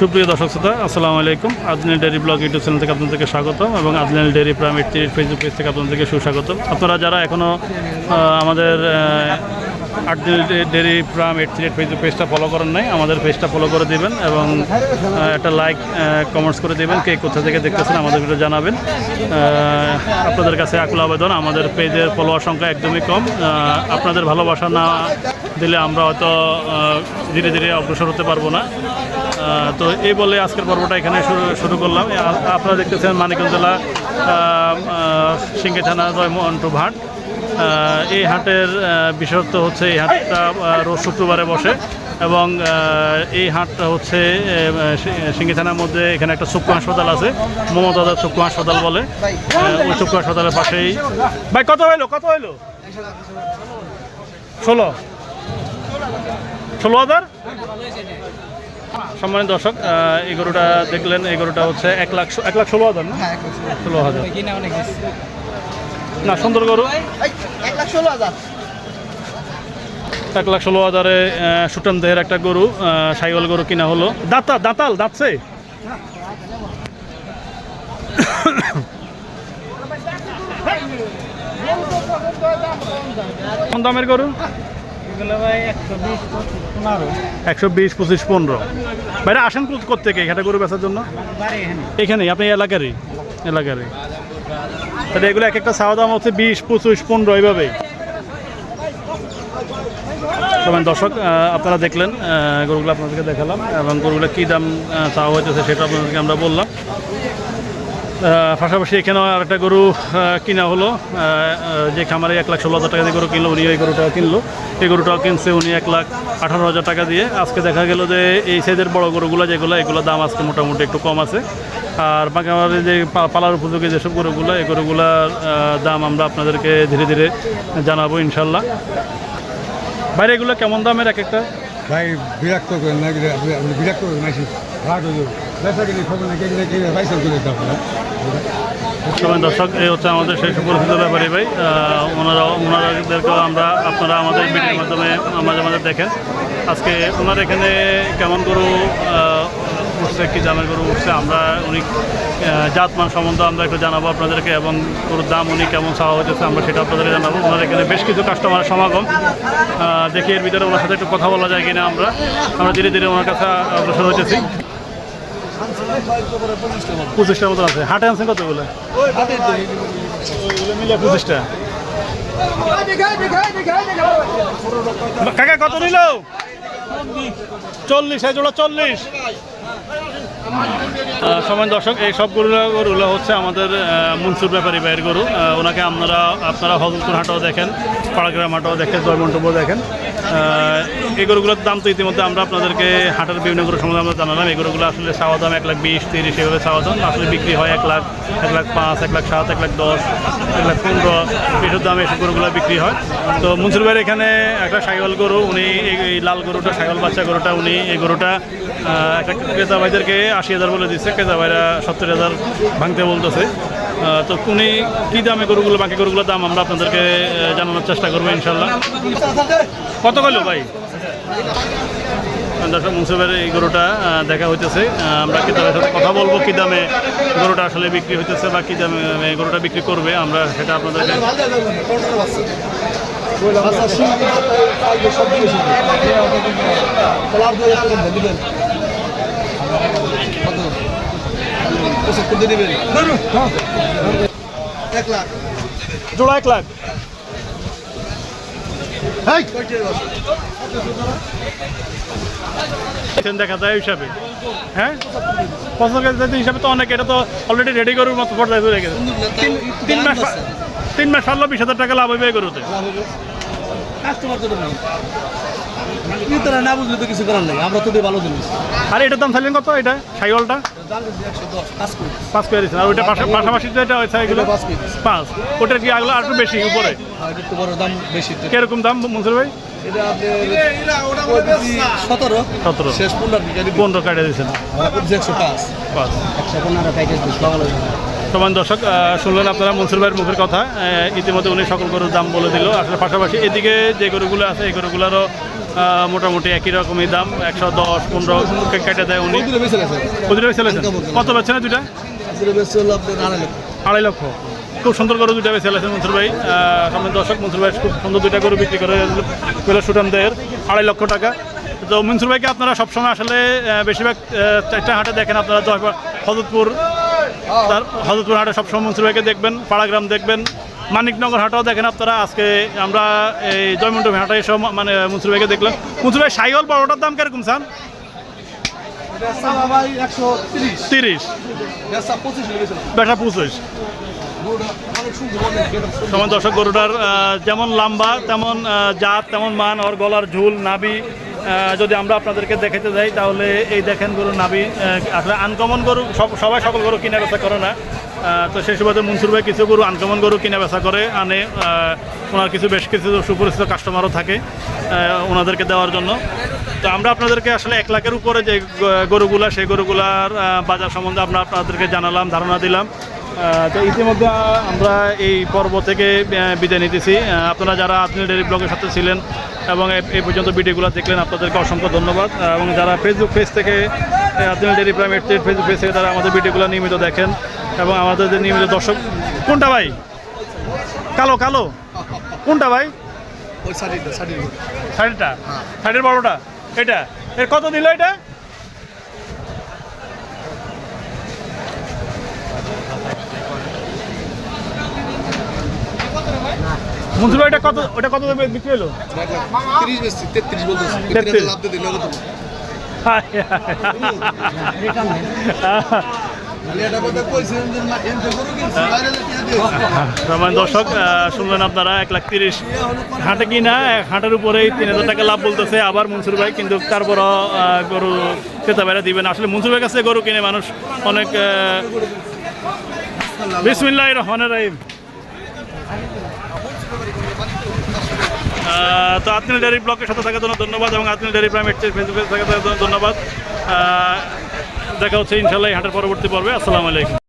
সুপ্রিয় দর্শক শ্রোতা, আসসালামু আলাইকুম। Ajnal diary blog YouTube channel থেকে আপনাদেরকে স্বাগতম এবং আজনাল ডেয়ারি প্রাইমেট থ্রির ফেসবুক পেজ থেকে আপনাদেরকে সুস্বাগতম। আপনারা যারা এখনও আমাদের আটদিন dairy farm eight three Facebook পেজটা ফলো করেন নাই, আমাদের পেজটা ফলো করে দিবেন এবং একটা লাইক কমেন্টস করে দেবেন, কে কোথা থেকে দেখতেছেন আমাদের ভিডিও জানাবেন। আপনাদের কাছে আকুল আবেদন, আমাদের পেজের ফলোয়ার সংখ্যা একদমই কম। আপনাদের ভালোবাসা না দিলে আমরা হয়তো ধীরে ধীরে অগ্রসর হতে পারব না। তো এই বলে আজকের পর্বটা এখানে শুরু করলাম। আপনারা দেখতেছেন মানিকগঞ্জ জেলা সিঙ্গে থানা রয়মন্টু ভাট এই হাটের বিশেষত্ব হচ্ছে এই হাটটা রোজ শুক্রবারে বসে এবং এই হাটটা হচ্ছে সিঙ্গি থানার মধ্যে এখানে একটা চক্ষু হাসপাতাল আছে মমতাদার চক্ষু হাসপাতাল বলে। ওই চক্ষু হাসপাতালের পাশেই ভাই, কত হইল কত হইল? ষোলো। ষোলো হাজার? সম্মানিত দর্শক এই গরুটা দেখলেন এই গরুটা হচ্ছে এক লাখ এক লাখ ষোলো হাজার না? ষোলো হাজার। না সুন্দর গরু। এক লাখ ষোলো হাজার। এক লাখ ষোলো হাজারে সুটান দেহের একটা গরু সাইওয়াল গরু কিনা হলো। দাঁতা দাঁতাল দাঁতছে। কোন দামের গরু? একশো বিশ পঁচিশ পনেরো। বাইরে আসেন কোথেকে এখানে গরু বেচার জন্য? এখানেই আপনি এলাকারই? এলাকারই। তাহলে এগুলো এক একটা চাওয়া দাম হচ্ছে বিশ পঁচিশ পনেরো এইভাবে। দর্শক আপনারা দেখলেন গরুগুলো আপনাদেরকে দেখালাম এবং গরুগুলো কী দাম চাওয়া হইতেছে সেটা আপনাদেরকে আমরা বললাম। পাশাপাশি এখানেও আর একটা গরু কিনা হলো। যে খামারে এক লাখ ষোলো হাজার টাকা দিয়ে গরু কিনলো, উনি এই গরুটাও কিনলো। এই গরুটাও কিনছে উনি এক লাখ আঠারো হাজার টাকা দিয়ে। আজকে দেখা গেল যে এই সাইজের বড় গরুগুলো যেগুলো, এগুলো দাম আজকে মোটামুটি একটু কম আছে। আর বাকি আমাদের যে পালার উপযোগী যেসব গরুগুলো, এই গরুগুলার দাম আমরা আপনাদেরকে ধীরে ধীরে জানাব ইনশাল্লাহ। বাইরে এগুলো কেমন দামের এক একটা? ভাই, বিরক্ত করেন আপনি বিরক্ত করেন হয়ে খবর করে সবাই দর্শক এই হচ্ছে আমাদের সেই সুপরিচিত ব্যাপারী ভাই। ওনারা ওনাদেরকেও আমরা আপনারা আমাদের ভিডিওর মাধ্যমে মাঝে মাঝে দেখেন। আজকে ওনার এখানে কেমন গরু উঠছে কি দামের গরু উঠছে, আমরা উনি জাতমান সম্বন্ধে আমরা একটু জানাব আপনাদেরকে এবং গরুর দাম উনি কেমন চাওয়া হইতেছে আমরা সেটা আপনাদেরকে জানাব। ওনার এখানে বেশ কিছু কাস্টমারের সমাগম। দেখি এর ভিতরে ওনার সাথে একটু কথা বলা যায় কিনা আমরা। আমরা ধীরে ধীরে ওনার কাছে অগ্রসর হইতেছি। পঁচিশটার মতো আছে। হাটে আনছেন কতগুলো? ওইগুলো মিলে পঁচিশটা। কাকা, কত নিল? চল্লিশ জোড়া চল্লিশ। সময় দর্শক, এই সব গরুগুলো হচ্ছে আমাদের মনসুর ব্যাপারী ভাইয়ের গরু। ওনাকে আপনারা আপনারা হজলপুর হাটও দেখেন, পাড়াগ্রাম হাটও দেখেন জয়মন্টপও দেখেন। এই গরুগুলোর দাম তো ইতিমধ্যে আমরা আপনাদেরকে হাটের বিভিন্ন গরু সম্বন্ধে আমরা জানালাম। এই গরুগুলো আসলে চাওয়া দাম এক লাখ বিশ, তিরিশ, এভাবে চাওয়া দাম। আসলে বিক্রি হয় এক লাখ এক লাখ পাঁচ, এক লাখ সাত, এক লাখ দশ, এক লাখ পনেরো এসব দামে এসব গরুগুলো বিক্রি হয়। তো মনসুর ভাইয়ের এখানে একটা সাইকেল গরু, উনি এই- লাল গরুটা সাইকেল বাচ্চা গরুটা, উনি এই গরুটা একটা ক্রেতা ভাইদেরকে আশি হাজার বলে দিচ্ছে। ক্রেতা ভাইরা সত্তর হাজার ভাঙতে বলতেছে। তো উনি কী দামে গরুগুলো, বাকি গরুগুলোর দাম আমরা আপনাদেরকে জানানোর চেষ্টা করব ইনশাল্লাহ কত গেল ভাই? দর্শক মুন্সিফের এই গরুটা দেখা হইতেছে। আমরা ক্রেতাদের সাথে কথা বলব, কী দামে গরুটা আসলে বিক্রি হইতেছে বা কী দামে গরুটা বিক্রি করবে, আমরা সেটা আপনাদেরকে এক লাখ। জোড়া এক লাখ। দেখা যায় হিসাবে। হ্যাঁ? পছন্দ হিসাবে তো অনেক এটা তো অলরেডি রেডি গরুর মতো পর্যায়ে চলে গেছে। তিন- তিন মাস তিন মাস সারলো বিশ হাজার টাকা লাভ হবে গরুতে। কাস্টমার তো নেই। ক্রেতারা না বুঝলে তো কিছু করার নেই আমরা তো ভালো জিনিস। আর এটার দাম চাইলেন কত এটা? সাইওয়ালটা পাঁচ করে দিচ্ছেন আর ওইটা পাশাপাশি যেটা ওই সাইগুলো পাঁচ পাঁচ। ওটার কি আগলো আর একটু বেশি উপরে? একটু বড় দাম বেশি। কীরকম দাম মনসুর ভাই? সতেরো। সতেরো। শেষ পনেরো পনেরো কাটে দিয়েছেন। পাঁচ। পাঁচ। একশো পনেরো প্যাকেজ দিস বাংলা সমান দর্শক শুনলেন আপনারা মনসুর ভাইয়ের মুখের কথা ইতিমধ্যে উনি সকল গরুর দাম বলে দিল। আসলে পাশাপাশি এদিকে যে গরুগুলো আছে এই গরুগুলোরও মোটামুটি একই রকমই দাম একশো দশ পনেরো কেটে দেয় উনি। গেছে? কত পাচ্ছেন না দুটা আড়াই লক্ষ। খুব সুন্দর গরু দুটা বেছে আছেন মনসুর ভাই। সামনে দর্শক মনসুর ভাই খুব সুন্দর দুইটা গরু বিক্রি করে পেল দেয়ের আড়াই লক্ষ টাকা। তো মনসুর ভাইকে আপনারা সবসময় আসলে বেশিরভাগ চারটা হাটে দেখেন আপনারা জয়পুর হজরতপুর তার হজরতপুর হাটে সবসময় মনসুর ভাইকে দেখবেন পাড়াগ্রাম দেখবেন মানিকনগর হাটেও দেখেন আপনারা আজকে আমরা এই জয়মন্টপ হাটে এসব মানে মনসুর ভাইকে দেখলাম। মনসুর ভাই সাইকেল বড়টার দাম কীরকম স্যার? তিরিশ। পঁচিশ বেটা। সমান দর্শক গরুটার যেমন লম্বা তেমন জাত তেমন মান ওর গলার ঝুল নাভি আহ, যদি আমরা আপনাদেরকে দেখাতে যাই তাহলে এই দেখেন নাভি আহ, আসলে আনকমন গরু সব সবাই সকল গরু কিনে বেচা করে না। তো সেই সুবাদে মনসুর ভাই কিছু গরু আনকমন গরু কিনে বেচা করে আনে ওনার কিছু বেশ কিছু সুপরিচিত কাস্টমারও থাকে ওনাদেরকে দেওয়ার জন্য। তো আমরা আপনাদেরকে আসলে এক লাখের উপরে যে গরুগুলা সেই গরুগুলার বাজার সম্বন্ধে আমরা আপনাদেরকে জানালাম ধারণা দিলাম। তো ইতিমধ্যে আমরা এই পর্ব থেকে বিদায় নিতেছি। আপনারা যারা আত্মীয় ডেরি ব্লগের সাথে ছিলেন এবং এই পর্যন্ত ভিডিওগুলো দেখলেন আপনাদেরকে অসংখ্য ধন্যবাদ। এবং যারা ফেসবুক পেজ থেকে আত্মীয় ডেরি প্রাইভেট ফেসবুক পেজ থেকে তারা আমাদের ভিডিওগুলো নিয়মিত দেখেন এবং আমাদের যে নিয়মিত দর্শক কোনটা ভাই? কালো কালো। কোনটা ভাই? ওই শাড়িটা শাড়িটা? শাড়ির বড়টা? এটা? এর কত দিল এটা? মন্ত্রী ভাই এটা কত ওটা কত দেবে বিক্রি হলো? তিরিশ বেশি তেত্রিশ বলতেছি। তেত্রিশ। লাভ দিল কত দর্শক শুনলেন আপনারা এক লাখ তিরিশ। হাটে কি না হাটের উপরেই তিন হাজার টাকা লাভ বলতেছে আবার মনসুর ভাই কিন্তু তারপরও আহ, গরু ক্রেতা বাইরে দিবেন। আসলে মনসুর ভাই কাছে গরু কিনে মানুষ অনেক বিসমিল্লাহ রহমানের রাহিম। তো আত্মীয় ডেয়ারি ব্লকের সাথে থাকার জন্য ধন্যবাদ এবং আত্মীয় ডেয়ারি প্রাইম এক্সচেঞ্জ ফেসবুকে থাকার জন্য ধন্যবাদ। দেখা হচ্ছে ইনশাল্লাহ হাটের পরবর্তী পর্বে। আসসালামু আলাইকুম।